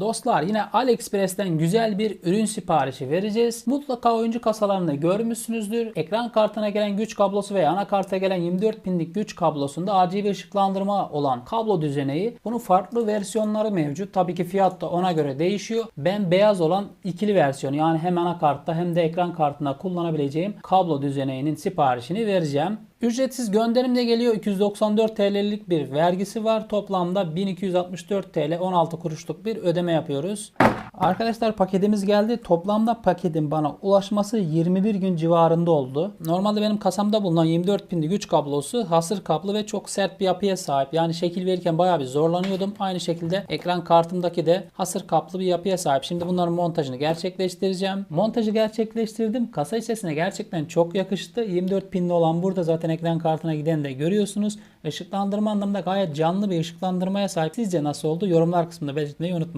Dostlar yine AliExpress'ten güzel bir ürün siparişi vereceğiz. Mutlaka oyuncu kasalarını görmüşsünüzdür. Ekran kartına gelen güç kablosu veya anakarta gelen 24 pinlik güç kablosunda RGB ışıklandırma olan kablo düzeneği. Bunun farklı versiyonları mevcut. Tabii ki fiyat da ona göre değişiyor. Ben beyaz olan ikili versiyonu yani hem anakartta hem de ekran kartına kullanabileceğim kablo düzeneğinin siparişini vereceğim. Ücretsiz gönderimle geliyor. 294 TL'lik bir vergisi var. Toplamda 1264 TL 16 kuruşluk bir ödeme yapıyoruz. Arkadaşlar paketimiz geldi. Toplamda paketin bana ulaşması 21 gün civarında oldu. Normalde benim kasamda bulunan 24 pinli güç kablosu hasır kaplı ve çok sert bir yapıya sahip. Yani şekil verirken bayağı bir zorlanıyordum. Aynı şekilde ekran kartımdaki de hasır kaplı bir yapıya sahip. Şimdi bunların montajını gerçekleştireceğim. Montajı gerçekleştirdim. Kasa içerisine gerçekten çok yakıştı. 24 pinli olan burada zaten ekran kartına giden de görüyorsunuz. Işıklandırma anlamında gayet canlı bir ışıklandırmaya sahip. Sizce nasıl oldu? Yorumlar kısmında belirtmeyi unutmayın.